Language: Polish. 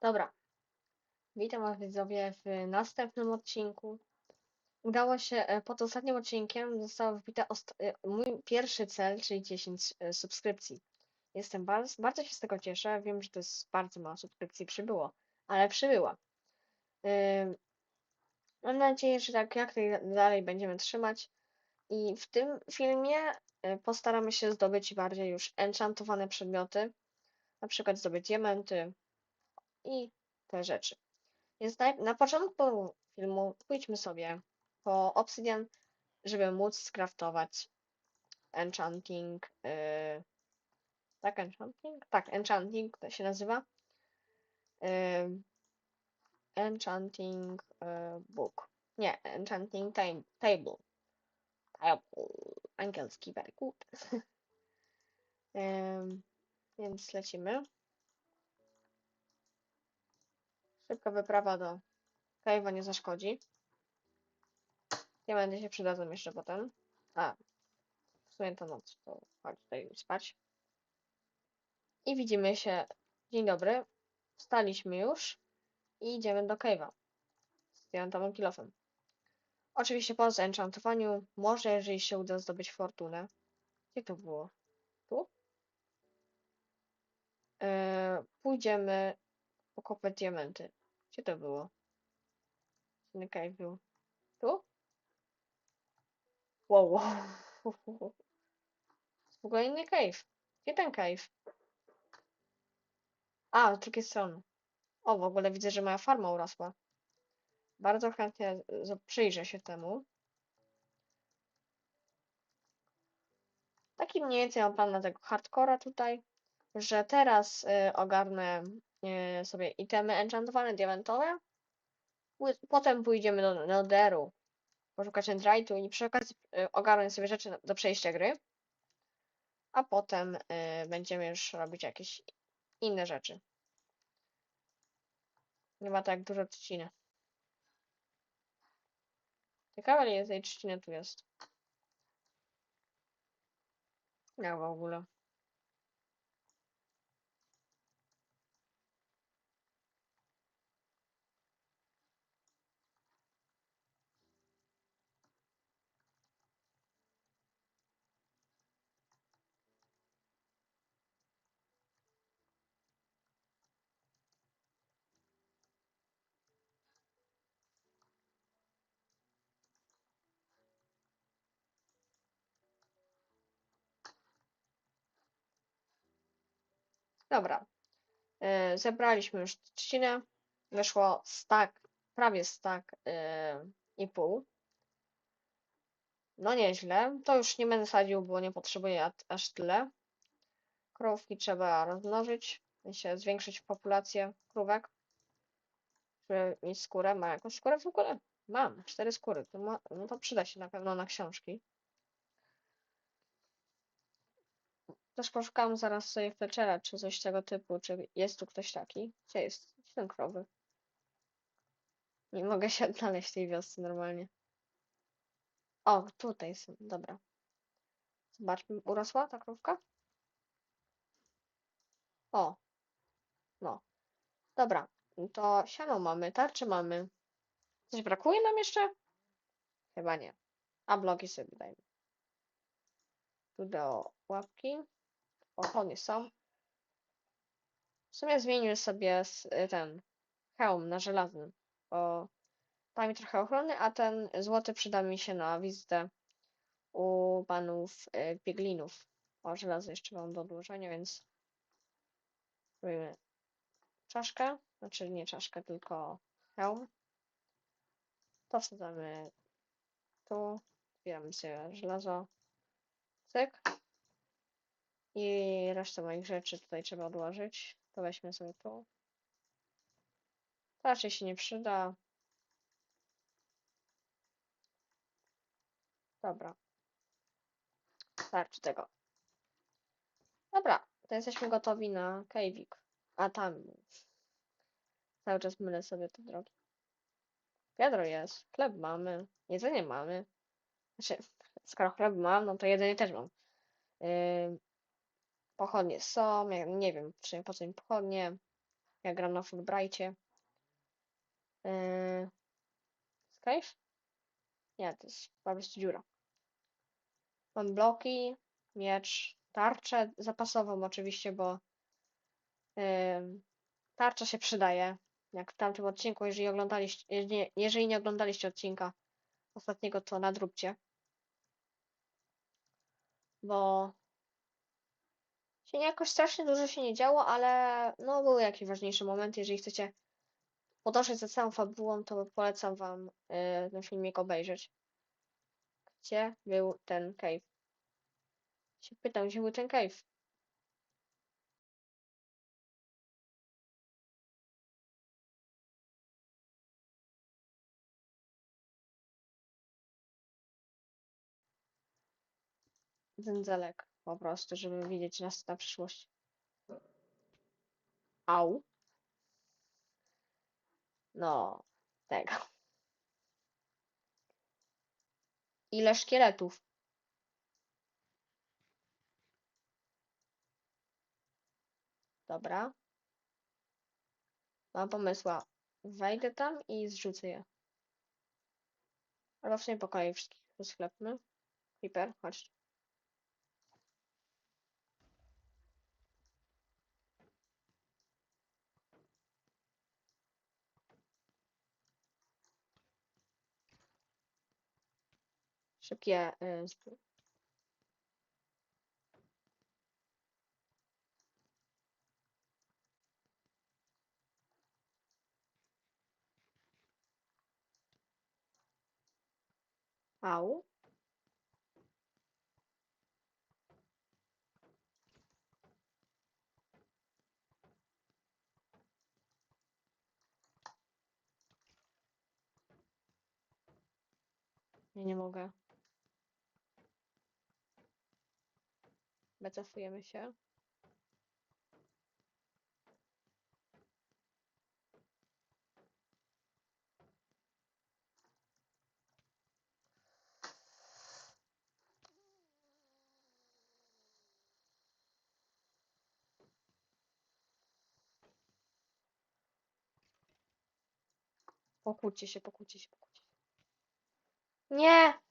Dobra. Witam Was widzowie w następnym odcinku. Udało się, e, pod ostatnim odcinkiem został wbita e, mój pierwszy cel, czyli 10 e, subskrypcji. Jestem bardzo, bardzo się z tego cieszę. Wiem, że to jest bardzo mało subskrypcji przybyło, ale przybyła. Mam nadzieję, że tak jak dalej będziemy trzymać. I w tym filmie postaramy się zdobyć bardziej już enchantowane przedmioty, na przykład zdobyć diamenty i te rzeczy. Więc na początku filmu pójdźmy sobie po obsydian, żeby móc skraftować enchanting. Yy, tak, enchanting? Tak, enchanting to się nazywa. Yy, enchanting yy, book. Nie, enchanting time, table. Table. Angielski, very good. Yy, więc lecimy. Szybka wyprawa do Cave'a nie zaszkodzi. Diamenty się przydadzą jeszcze potem. A, w sumie to noc, to chodź tutaj spać. I widzimy się. Dzień dobry. Wstaliśmy już i idziemy do Cave'a z diamentowym kilofem. Oczywiście po zenchantowaniu, może jeżeli się uda zdobyć fortunę. Gdzie to było? Tu? Yy, pójdziemy pokopać diamenty. Gdzie to było? Cave był. Tu? Wow, wow. W ogóle inny cave. Gdzie ten cave? A, z drugiej strony. O, w ogóle widzę, że moja farma urosła. Bardzo chętnie przyjrzę się temu. Taki mniej więcej mam plan na tego hardcora tutaj, że teraz y, ogarnę y, sobie itemy enchantowane, diamentowe. Potem pójdziemy do Netheru, poszukać Endrightu i przy okazji y, ogarnę sobie rzeczy do przejścia gry. A potem y, będziemy już robić jakieś inne rzeczy. Nie ma tak dużo trzciny. Ciekawe, ile tej trzciny tu jest. Ja w ogóle. Dobra. Y, zebraliśmy już trzcinę. Wyszło stack, prawie stack y, i pół. No nieźle. To już nie będę sadził, bo nie potrzebuję aż tyle. Krówki trzeba rozmnożyć, sensie zwiększyć populację krówek, żeby mieć skórę. Ma jakąś skórę w ogóle? Mam, cztery skóry. To ma, no to przyda się na pewno na książki. Też poszukam zaraz sobie Fletchera, czy coś tego typu, czy jest tu ktoś taki. Gdzie jest? Gdzie są krowy? Nie mogę się odnaleźć tej wiosce normalnie. O, tutaj są, dobra. Zobaczmy, urosła ta krówka? O, no. Dobra, to siano mamy, tarczy mamy. Coś brakuje nam jeszcze? Chyba nie. A bloki sobie dajmy. Tu do łapki. Ochony są. W sumie zmienimy sobie y, ten hełm na żelazny, bo da mi trochę ochrony, a ten złoty przyda mi się na wizytę u panów y, pieglinów. O, żelazo jeszcze mam do odłożenia, więc robimy czaszkę, znaczy nie czaszkę, tylko hełm. To wsadzamy tu, zbieramy sobie żelazo, cyk. I resztę moich rzeczy tutaj trzeba odłożyć. To weźmy sobie tu. To raczej się nie przyda. Dobra. Starczy tego. Dobra, to jesteśmy gotowi na kejwik. A tam. Cały czas mylę sobie te drogi. Wiadro jest, chleb mamy, jedzenie mamy. Znaczy, skoro chleb mam, no to jedzenie też mam. Yy, pochodnie są, ja nie wiem w sumie po co mi pochodnie. Ja gram na Fulbrightie. Yy... Cave? Nie, to jest po prostu dziura. Mam bloki, miecz, tarczę zapasową oczywiście, bo yy, tarcza się przydaje. Jak w tamtym odcinku, jeżeli oglądaliście, nie, jeżeli nie oglądaliście odcinka ostatniego, to nadróbcie. Bo nie jakoś strasznie dużo się nie działo, ale no były jakieś ważniejsze momenty. Jeżeli chcecie podążać za całą fabułą, to polecam wam yy, ten filmik obejrzeć. Gdzie był ten cave? Się pytam, gdzie był ten cave? Dędzelek po prostu, żeby widzieć nas na przyszłość. Au. No, tego. Ile szkieletów? Dobra. Mam pomysła. Wejdę tam i zrzucę je. Albo w sumie po kolei wszystkich rozklepmy. Creeper, chodź. Szybkie. Sp- Au. Nie, nie mogę. Wycofujemy się. Pokłóćcie się, pokłóćcie się, pokłóćcie się. Nie!